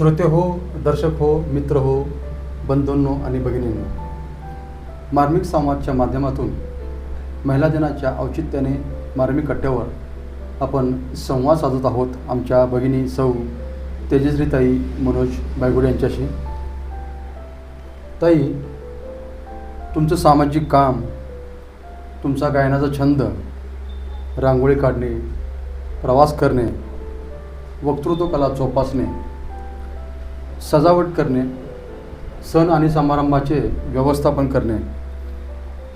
श्रोते हो दर्शक हो मित्र हो बंधूंनो आणि भगिनींनो मार्मिक संवादच्या माध्यमातून महिला दिनाच्या औचित्याने मार्मिक कट्ट्यावर आपण संवाद साधत आहोत आमच्या भगिनी सौ तेजश्रीताई मनोज बायगुडे यांच्याशी. ताई तुमचं सामाजिक काम तुमचा गायनाचा छंद रांगोळी काढणे प्रवास करणे वक्तृत्व कला जोपासणे सजावट करणे सण आणि समारंभाचे व्यवस्थापन करणे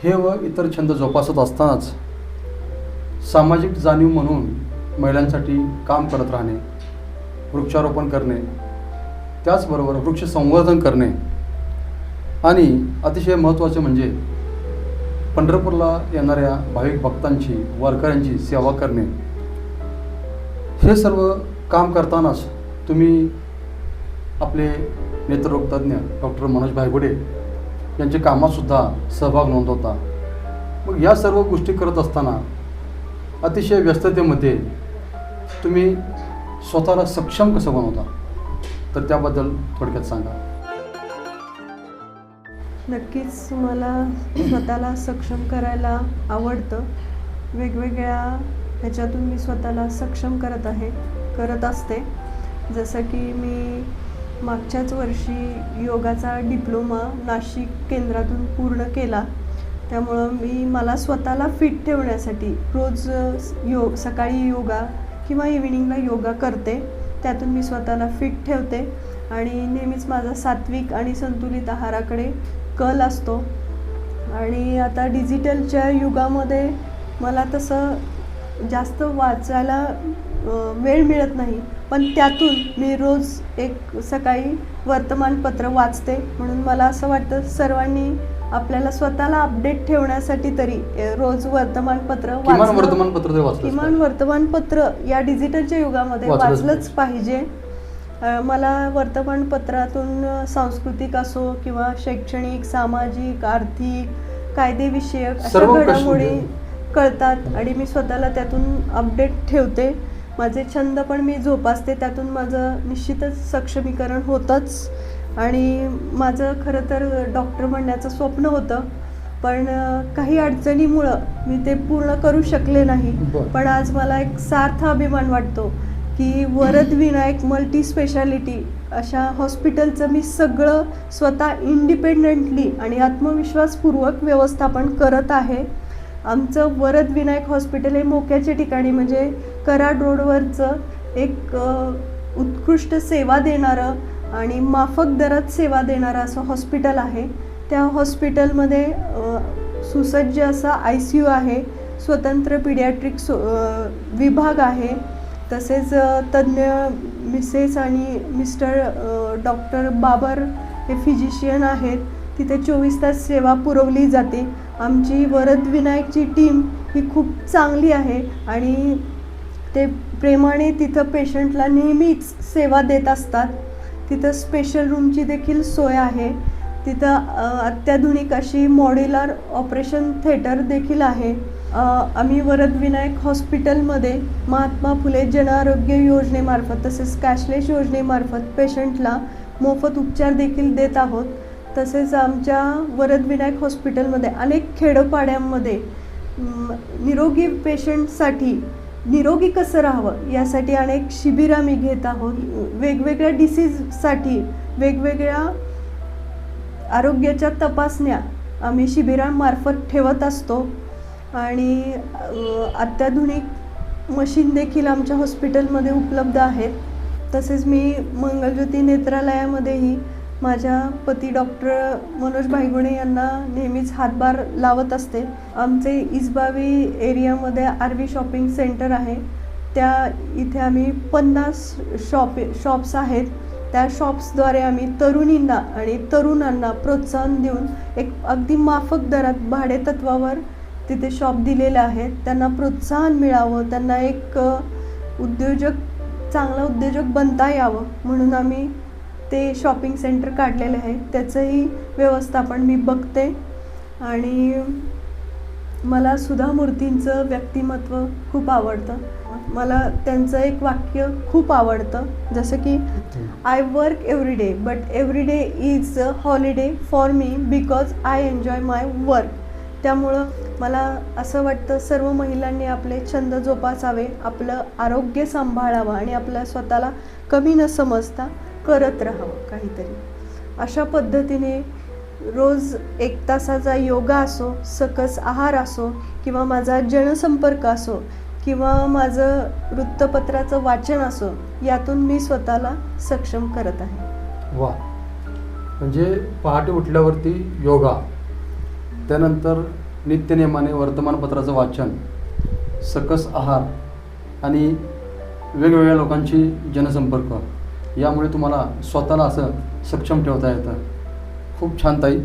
हे व इतर छंद जोपासत असतानाच सामाजिक जाणीव म्हणून महिलांसाठी काम करत राहणे वृक्षारोपण करणे त्याचबरोबर वृक्ष संवर्धन करणे आणि अतिशय महत्त्वाचे म्हणजे पंढरपूरला येणाऱ्या भाविक भक्तांची वारकऱ्यांची सेवा करणे. हे सर्व काम करतानाच तुम्ही आपले नेत्ररोगतज्ञ डॉक्टर मनोज भायगुडे यांच्या कामातसुद्धा सहभाग नोंदवता मग या सर्व गोष्टी करत असताना अतिशय व्यस्ततेमध्ये तुम्ही स्वतःला सक्षम कसं बनवता? तर त्याबद्दल थोडक्यात सांगा. नक्कीच मला स्वतःला सक्षम करायला आवडतं. वेगवेगळ्या ह्याच्यातून मी स्वतःला सक्षम करत आहे करत असते. जसं की मी मागच्याच वर्षी योगाचा डिप्लोमा नाशिक केंद्रातून पूर्ण केला. त्यामुळं मी मला स्वतःला फिट ठेवण्यासाठी रोज यो सकाळी योगा किंवा इव्हिनिंगला योगा करते. त्यातून मी स्वतःला फिट ठेवते आणि नेहमीच माझा सात्विक आणि संतुलित आहाराकडे कल असतो. आणि आता डिजिटलच्या युगामध्ये मला तसं जास्त वाचायला वेळ मिळत नाही. पण त्यातून मी रोज एक सकाळी वर्तमानपत्र वाचते. म्हणून मला असं वाटतं सर्वांनी आपल्याला स्वतःला अपडेट ठेवण्यासाठी तरी रोज वर्तमानपत्र वर्तमानपत्र किमान वर्तमानपत्र या डिजिटलच्या युगामध्ये वाचलंच पाहिजे. मला वर्तमानपत्रातून सांस्कृतिक असो किंवा शैक्षणिक सामाजिक आर्थिक कायदेविषयक अशा घडामोडी कळतात आणि मी स्वतःला त्यातून अपडेट ठेवते. माझे छंद पण मी जोपासते त्यातून माझं निश्चितच सक्षमीकरण होतंच. आणि माझं खरं तर डॉक्टर बनण्याचं स्वप्न होतं पण काही अडचणीमुळं मी ते पूर्ण करू शकले नाही. पण आज मला एक सार्थ अभिमान वाटतो की वरद विनायक मल्टी स्पेशालिटी अशा हॉस्पिटलचं मी सगळं स्वतः इंडिपेंडंटली आणि आत्मविश्वासपूर्वक व्यवस्थापन करत आहे. आमचं वरद विनायक हॉस्पिटल हे मोक्याच्या ठिकाणी म्हणजे कराड रोडवरचं एक उत्कृष्ट सेवा देणारं आणि माफक दरात सेवा देणारं असं हॉस्पिटल आहे. त्या हॉस्पिटलमध्ये सुसज्ज असा आय सी यू आहे स्वतंत्र पिडियाट्रिक सो विभाग आहे तसेच तज्ज्ञ मिसेस आणि मिस्टर डॉक्टर बाबर हे फिजिशियन आहेत. तिथे चोवीस तास सेवा पुरवली जाते. आमची वरदविनायकची टीम ही खूप चांगली आहे आणि ते प्रेमाने तिथं पेशंटला नेहमीच सेवा देत असतात. तिथं स्पेशल रूमची देखील सोय आहे. तिथं अत्याधुनिक अशी मॉड्युलर ऑपरेशन थेटर देखील आहे. आम्ही वरदविनायक हॉस्पिटलमध्ये महात्मा फुले जनआरोग्य योजनेमार्फत तसेच कॅशलेस योजनेमार्फत पेशंटला मोफत उपचार देखील देत आहोत. तसेच आमच्या वरदविनायक हॉस्पिटलमध्ये अनेक खेडोपाड्यांमध्ये निरोगी पेशंटसाठी निरोगी कसं राहावं? यासाठी अनेक शिबिरं आम्ही घेत आहोत. वेगवेगळ्या डिसीजसाठी वेगवेगळ्या आरोग्याच्या तपासण्या आम्ही शिबिरांमार्फत ठेवत असतो. आणि अत्याधुनिक मशीन देखील आमच्या हॉस्पिटलमध्ये उपलब्ध आहेत. तसेच मी मंगलज्योती नेत्रालयामध्येही माझ्या पती डॉक्टर मनोज भाईगुणे यांना नेहमीच हातभार लावत असते. आमचे इसबावी एरियामध्ये आर व्ही शॉपिंग सेंटर आहे. त्या इथे आम्ही पन्नास शॉप शॉप्स आहेत. त्या शॉप्सद्वारे आम्ही तरुणींना आणि तरुणांना प्रोत्साहन देऊन एक अगदी माफक दरात भाडेतत्वावर तिथे शॉप दिलेले आहेत. त्यांना प्रोत्साहन मिळावं त्यांना एक उद्योजक चांगला उद्योजक बनता यावं म्हणून आम्ही ते शॉपिंग सेंटर काढलेले आहे त्याचंही व्यवस्थापन मी बघते. आणि मला सुधा मूर्तींचं व्यक्तिमत्व खूप आवडतं. मला त्यांचं एक वाक्य खूप आवडतं. जसं की I work every day but every day is a holiday for me because I enjoy my work त्यामुळं मला असं वाटतं सर्व महिलांनी आपले छंद जोपासावे आपलं आरोग्य सांभाळावं आणि आपल्या स्वतःला कमी न समजता करत राहावं काहीतरी. अशा पद्धतीने रोज एक तासाचा योगा असो सकस आहार असो किंवा माझा जनसंपर्क असो किंवा माझं वृत्तपत्राचं वाचन असो यातून मी स्वतःला सक्षम करत आहे. वा. म्हणजे पहाटे उठल्यावरती योगा त्यानंतर नित्यनियमाने वर्तमानपत्राचं वाचन सकस आहार आणि वेगवेगळ्या लोकांशी जनसंपर्क. यामुळे तुम्हाला स्वतःला असं सक्षम ठेवता येतं. खूप छान ताई.